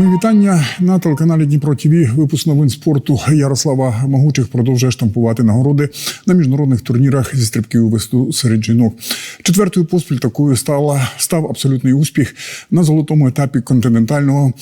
Мої вітання на телеканалі Дніпро ТВ. Випуск новин спорту Ярослава Могучих продовжує штампувати нагороди на міжнародних турнірах зі стрибків у висоту серед жінок. Четвертою поспіль такою стала став абсолютний успіх на золотому етапі континентального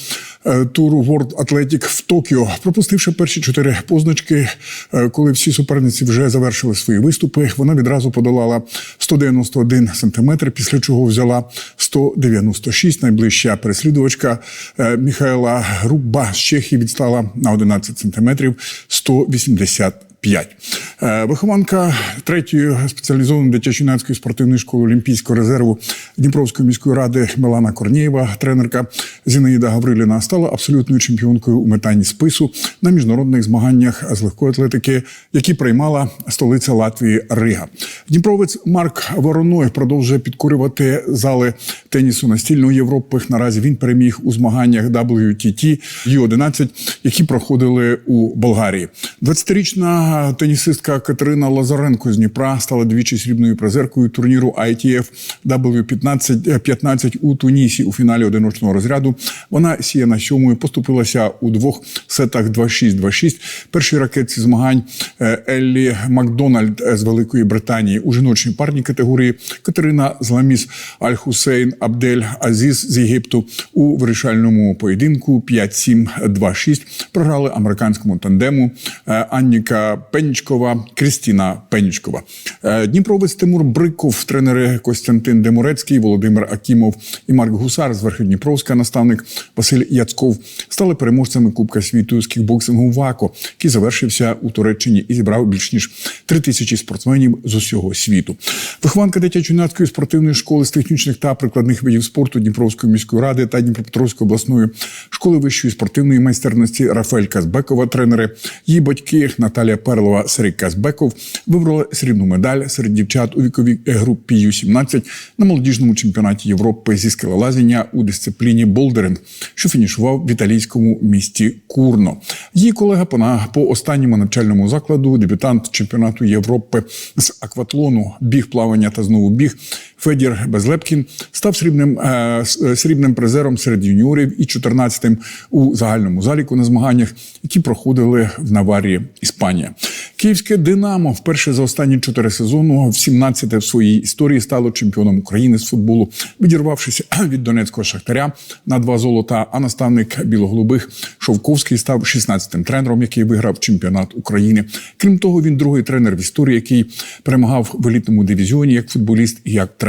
Е, туру World Athletic в Токіо, пропустивши перші чотири позначки, е, коли всі суперниці вже завершили свої виступи. Вона відразу подолала 191 сантиметр, після чого взяла 196. Найближча переслідувачка е, Міхайла Груба з Чехії відстала на 11 сантиметрів 180 П'ять е, Вихованка третьої спеціалізованої дитячо-юнацької спортивної школи Олімпійського резерву Дніпровської міської ради Милана Корнієва, тренерка Зінаїда Гавриліна, стала абсолютною чемпіонкою у метанні спису на міжнародних змаганнях з легкої атлетики, які приймала столиця Латвії Рига. Дніпровець Марк Вороной продовжує підкурювати зали тенісу настільної Європи. Наразі він переміг у змаганнях WTT U11, які проходили у Болгарії. 20-річна тенісистка Катерина Лазаренко з Дніпра стала двічі срібною призеркою турніру ITF W15 15 у Тунісі у фіналі одиночного розряду. Вона сіє на сьомою, поступилася у двох сетах 2-6-2-6. Першій ракетці змагань е, Еллі Макдональд з Великої Британії у жіночій парній категорії Катерина Зламіс Аль-Хусейн Абдель Азіз з Єгипту у вирішальному поєдинку 5-7-2-6 програли американському тандему е, Анніка Пенічкова, Крістіна Пенічкова. Е, Дніпровець Тимур Бриков, тренери Костянтин Демурецький, Володимир Акімов і Марк Гусар з Верхньодніпровська, наставник Василь Яцков стали переможцями Кубка світу з кікбоксингу ВАКО, який завершився у Туреччині і зібрав більш ніж три тисячі спортсменів з усього світу. Вихованка дитячо-юнацької спортивної школи з технічних та прикладних видів спорту Дніпровської міської ради та Дніпропетровської обласної школи вищої спортивної майстерності Рафаель Казбекова, тренери, її батьки Наталія Перлова, Сергій Казбеков вибрали срібну медаль серед дівчат у віковій групі Ю-17 на молодіжному чемпіонаті Європи зі скелелазіння у дисципліні болдеринг, що фінішував в італійському місті Курно. Її колега по, на- по останньому навчальному закладу, дебютант чемпіонату Європи з акватлону, біг, плавання та знову біг. Федір Безлепкін став срібним, е, е, срібним призером серед юніорів і 14-тим у загальному заліку на змаганнях, які проходили в Наварії, Іспанія. Київське Динамо вперше за останні чотири сезони в 17-те в своїй історії стало чемпіоном України з футболу, відірвавшися від донецького шахтаря на два золота. А наставник білоголубих Шовковський став 16-тим тренером, який виграв чемпіонат України. Крім того, він другий тренер в історії, який перемагав в елітному дивізіоні як футболіст і як тренер.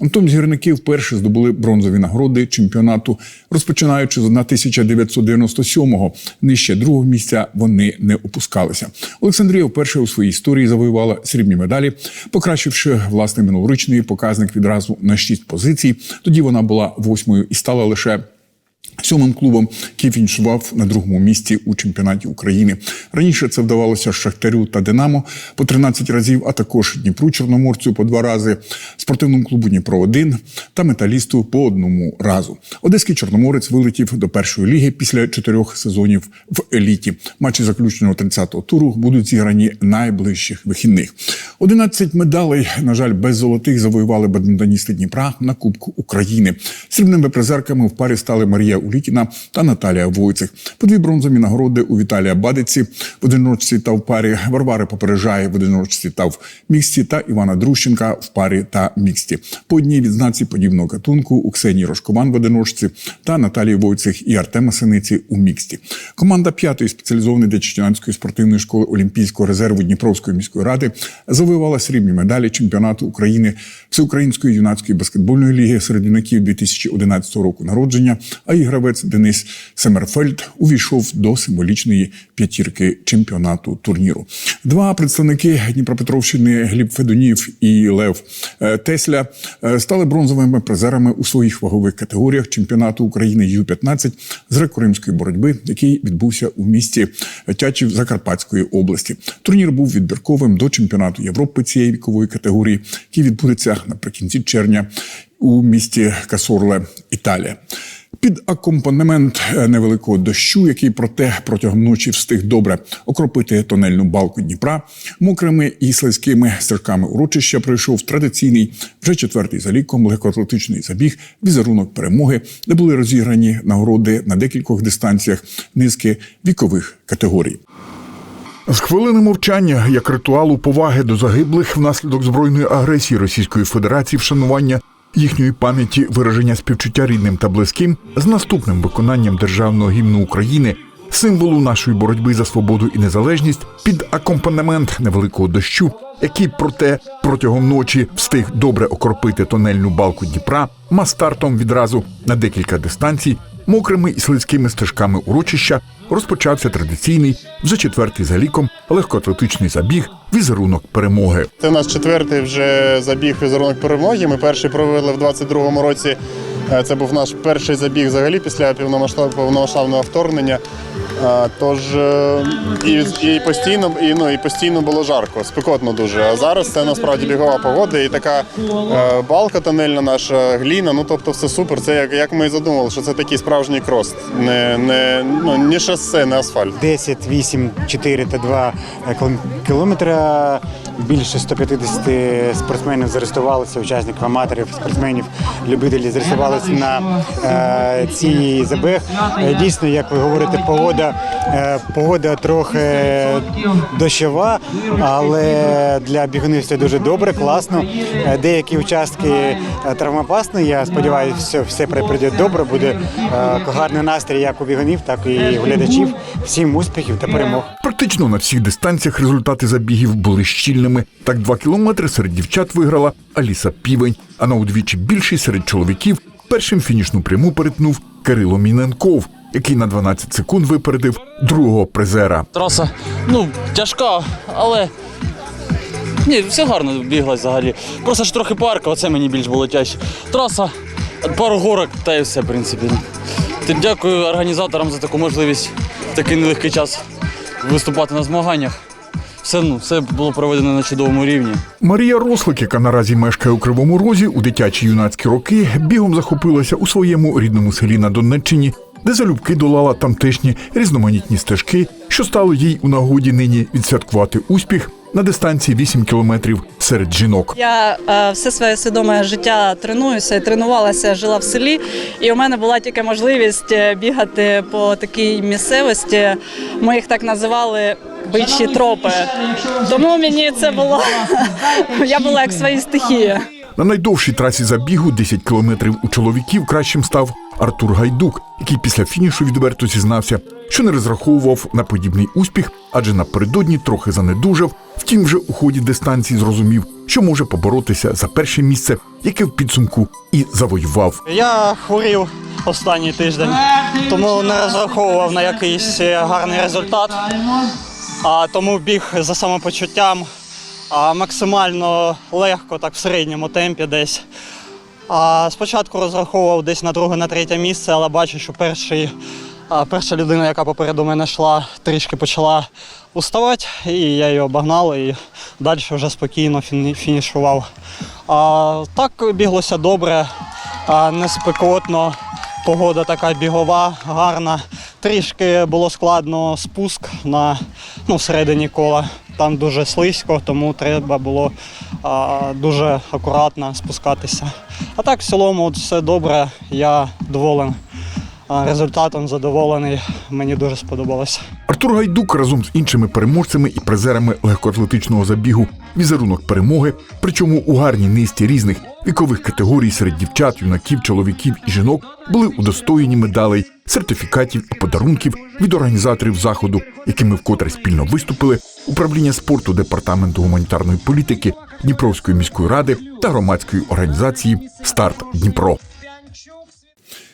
Антон Зірники вперше здобули бронзові нагороди чемпіонату, розпочинаючи з 1997-го. Нижче другого місця вони не опускалися. Олександрія вперше у своїй історії завоювала срібні медалі, покращивши власний минулорічний показник відразу на 6 позицій. Тоді вона була восьмою і стала лише. Сьомим клубом, який фінішував на другому місці у чемпіонаті України. Раніше це вдавалося Шахтарю та Динамо по 13 разів, а також Дніпру Чорноморцю по два рази, спортивному клубу Дніпро 1 та металісту по одному разу. Одеський Чорноморець вилетів до першої ліги після чотирьох сезонів в еліті. Матчі заключного 30-го туру будуть зіграні найближчих вихідних. 11 медалей, на жаль, без золотих завоювали бадмінтоністи Дніпра на Кубку України. Срібними призерками в парі стали Марія Улітіна та Наталія Войцех. По дві бронзові нагороди у Віталія Бадиці в одиночці та в парі Варвари Попережає в одиночці та в міксті та Івана Друщенка в парі та міксті. По одній відзнаці подібного гатунку у Ксенії Рожкован в одиночці та Наталії Войцех і Артема Синиці у міксті. Команда п'ятої спеціалізованої дитячо-юнацької спортивної школи Олімпійського резерву Дніпровської міської ради завоювала срібні медалі чемпіонату України Всеукраїнської юнацької баскетбольної ліги серед юнаків 2011 року народження. А її гравець Денис Семерфельд увійшов до символічної п'ятірки чемпіонату турніру. Два представники Дніпропетровщини Гліб Федоніїв і Лев е, Тесля е, стали бронзовими призерами у своїх вагових категоріях чемпіонату України Ю-15 з греко-римської боротьби, який відбувся у місті Тячів Закарпатської області. Турнір був відбірковим до чемпіонату Європи цієї вікової категорії, який відбудеться наприкінці червня у місті Касорле, Італія. Під акомпанемент е, невеликого дощу, який проте протягом ночі встиг добре окропити тонельну балку Дніпра, мокрими і слизькими стежками урочища пройшов традиційний вже четвертий за ліком легкоатлетичний забіг візерунок перемоги, де були розіграні нагороди на декількох дистанціях низки вікових категорій. З хвилини мовчання як ритуалу поваги до загиблих внаслідок збройної агресії Російської Федерації вшанування їхньої пам'яті вираження співчуття рідним та близьким з наступним виконанням державного гімну України, символу нашої боротьби за свободу і незалежність під акомпанемент невеликого дощу, який проте протягом ночі встиг добре окропити тонельну балку Дніпра, мастартом відразу на декілька дистанцій, мокрими і слизькими стежками урочища розпочався традиційний вже четвертий за ліком легкоатлетичний забіг візерунок перемоги. Це у нас четвертий вже забіг візерунок перемоги. Ми перший провели в 22-му році. Е, Це був наш перший забіг взагалі після повномасштаб- повномасштабного вторгнення. Е, Тож е, і, і постійно і, ну, і постійно було жарко, спекотно дуже. А зараз це насправді бігова погода і така е, балка тонельна наша, гліна. Ну тобто все супер. Це як, як ми і задумали, що це такий справжній крос. Не, не, ну, не шосе, не асфальт. 10, 8, 4 та 2 кілом- кілометра. Більше 150 спортсменів зареєструвалися, учасників аматорів, спортсменів, любителів зареєструвалися на е, цій забег. Е, Дійсно, як ви говорите, погода, е, погода трохи дощова, але для бігунів це дуже добре, класно. Е, Деякі участки е, травмопасні. Я сподіваюся, все, все пройде добре. Буде гарний настрій як у бігунів, так і глядачів. Всім успіхів та перемог. Практично на всіх дистанціях результати забігів були щільними. Так, два кілометри серед дівчат виграла Аліса Півень, а на удвічі більший серед чоловіків першим фінішну пряму перетнув Кирило Міненков, який на 12 секунд випередив другого призера. Траса, ну, тяжка, але. Ні, все гарно біглось взагалі. Просто ж трохи парка, оце мені більш було тяжче. Траса, пару горок та і все, в принципі. Дякую організаторам за таку можливість в такий нелегкий час виступати на змаганнях. Все, ну, все було проведено на чудовому рівні. Марія Рослик, яка наразі мешкає у Кривому Розі у дитячі юнацькі роки, бігом захопилася у своєму рідному селі на Донеччині, де залюбки долала тамтешні різноманітні стежки, що стало їй у нагоді нині відсвяткувати успіх на дистанції 8 кілометрів серед жінок. Я е, все своє свідоме життя тренуюся і тренувалася, жила в селі. І у мене була тільки можливість е, бігати по такій місцевості. Ми їх так називали бичі тропи. Тому мені це було я була як в своїй стихії. На найдовшій трасі забігу 10 кілометрів у чоловіків кращим став Артур Гайдук, який після фінішу відверто зізнався, що не розраховував на подібний успіх, адже напередодні трохи занедужав. Втім, вже у ході дистанції зрозумів, що може поборотися за перше місце, яке в підсумку і завоював. Я хворів останній тиждень, тому не розраховував на якийсь е, гарний результат. А тому біг за самопочуттям а, максимально легко, так в середньому темпі десь. А спочатку розраховував десь на друге, на третє місце, але бачу, що перший, а, перша людина, яка попереду мене йшла, трішки почала уставати, і я її обогнав і далі вже спокійно фінішував. А, так біглося добре, а, не спекотно, погода така бігова, гарна. Трішки було складно спуск на ну, всередині кола. Там дуже слизько, тому треба було а, дуже акуратно спускатися. А так, в цілому, от все добре. Я доволен результатом, задоволений. Мені дуже сподобалося. Артур Гайдук разом з іншими переможцями і призерами легкоатлетичного забігу візерунок перемоги, причому у гарній низці різних вікових категорій серед дівчат, юнаків, чоловіків і жінок були удостоєні медалей, сертифікатів і подарунків від організаторів заходу, якими вкотре спільно виступили управління спорту департаменту гуманітарної політики Дніпровської міської ради та громадської організації Старт Дніпро.